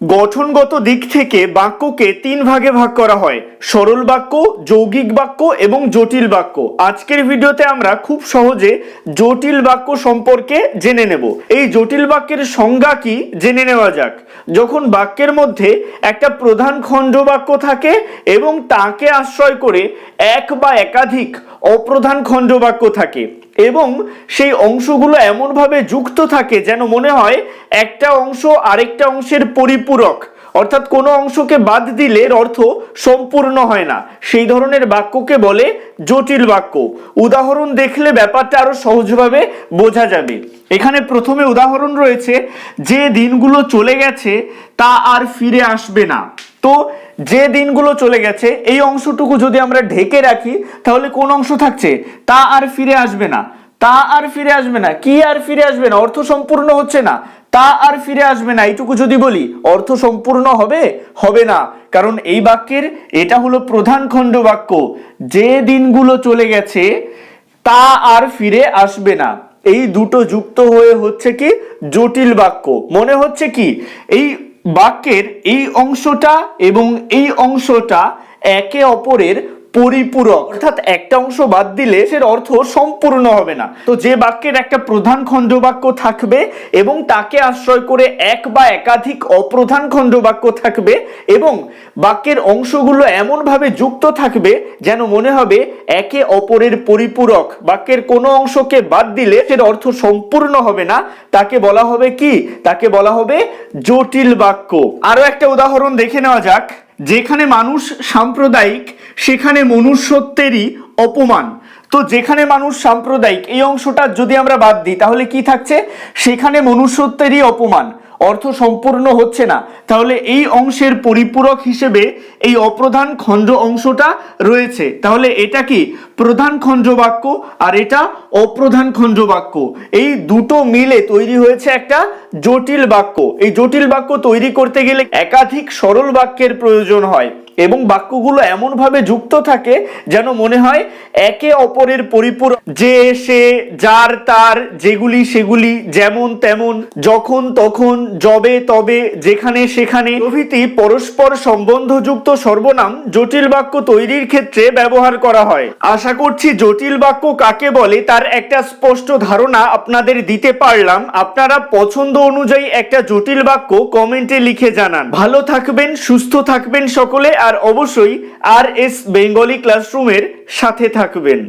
গঠনগত দিক থেকে বাক্যকে তিন ভাগে ভাগ করা হয়। সরল বাক্য, যৌগিক বাক্য এবং জটিল বাক্য। আজকের ভিডিওতে আমরা খুব সহজে জটিল বাক্য সম্পর্কে জেনে নেব। এই জটিল বাক্যের সংজ্ঞা কি জেনে নেওয়া যাক। যখন বাক্যের মধ্যে একটা প্রধান খণ্ড বাক্য থাকে এবং তাকে আশ্রয় করে এক বা একাধিক অপ্রধান খণ্ড বাক্য থাকে এবং সেই অংশগুলো এমনভাবে যুক্ত থাকে যেন মনে হয় একটা অংশ আরেকটা অংশের পরিপূরক। অর্থাৎ কোনো অংশকে বাদ দিলে এর অর্থ সম্পূর্ণ হয় না। সেই ধরনের বাক্যকে বলে জটিল বাক্য। উদাহরণ দেখলে ব্যাপারটা আরও সহজভাবে বোঝা যাবে। এখানে প্রথমে উদাহরণ রয়েছে, যে দিনগুলো চলে গেছে তা আর ফিরে আসবে না। তো যে দিনগুলো চলে গেছে, এই অংশটুকু যদি আমরা ঢেকে রাখি, তাহলে কোন অংশ থাকছে? তা আর ফিরে আসবে না। তা আর ফিরে আসবে না। কি আর ফিরে আসবে না? অর্থ সম্পূর্ণ হচ্ছে না। তা আর ফিরে আসবে না। এইটুকু যদি বলি, অর্থ সম্পূর্ণ হবে? হবে না। কারণ এই বাক্যের, এটা হলো প্রধান খণ্ড বাক্য যে দিনগুলো চলে গেছে, তা আর ফিরে আসবে না। এই দুটো যুক্ত হয়ে হচ্ছে কি? জটিল বাক্য। মনে হচ্ছে কি? এই বাক্যের এই অংশটা এবং এই অংশটা একে অপরের পরিপূরক। অর্থাৎ একটা অংশ বাদ দিলে সের অর্থ সম্পূর্ণ হবে না। তো যে বাক্যের একটা প্রধান খণ্ড বাক্য থাকবে এবং তাকে আশ্রয় করে এক বা একাধিক অপ্রধান খণ্ড বাক্য থাকবে এবং বাক্যের অংশগুলো এমনভাবে যুক্ত থাকবে যেন মনে হবে একে অপরের পরিপূরক। বাক্যের কোনো অংশকে বাদ দিলে সের অর্থ সম্পূর্ণ হবে না। তাকে বলা হবে কি? তাকে বলা হবে জটিল বাক্য। আরও একটা উদাহরণ দেখে নেওয়া যাক। যেখানে মানুষ সাম্প্রদায়িক, সেখানে মনুষ্যত্বেরই অপমান। তো যেখানে মানুষ সাম্প্রদায়িক, এই অংশটা যদি আমরা বাদ দিই, তাহলে কি থাকছে? সেখানে মনুষ্যত্বেরই অপমান। অর্থ সম্পূর্ণ হচ্ছে না। তাহলে এই অংশের পরিপূরক হিসেবে এই অপ্রধান খণ্ড অংশটা রয়েছে। তাহলে এটা কি? প্রধান খণ্ড বাক্য আর এটা অপ্রধান খণ্ড বাক্য এই দুটো মিলে তৈরি হয়েছে একটা জটিল বাক্য। এই জটিল বাক্য তৈরি করতে গেলে একাধিক সরল বাক্যের প্রয়োজন হয়। এবং বাক্যগুলো এমনভাবে যুক্ত থাকে যেন মনে হয় একে অপরের পরিপূরক। যে, সে, যার, তার, যেগুলি, সেগুলি, যেমন, তেমন, যখন, তখন, যবে, তবে, যেখানে, সেখানে। প্রভৃতি পরস্পর সম্বন্ধযুক্ত সর্বনাম জটিল বাক্য তৈরির ক্ষেত্রে ব্যবহার করা হয়। আশা করছি জটিল বাক্য কাকে বলে তার একটা স্পষ্ট ধারণা আপনাদের দিতে পারলাম। আপনারা পছন্দ অনুযায়ী একটা জটিল বাক্য কমেন্টে লিখে জানান। ভালো থাকবেন, সুস্থ থাকবেন সকলে। আর অবশ্যই আর এস বেঙ্গলি ক্লাসরুমের সাথে থাকবেন।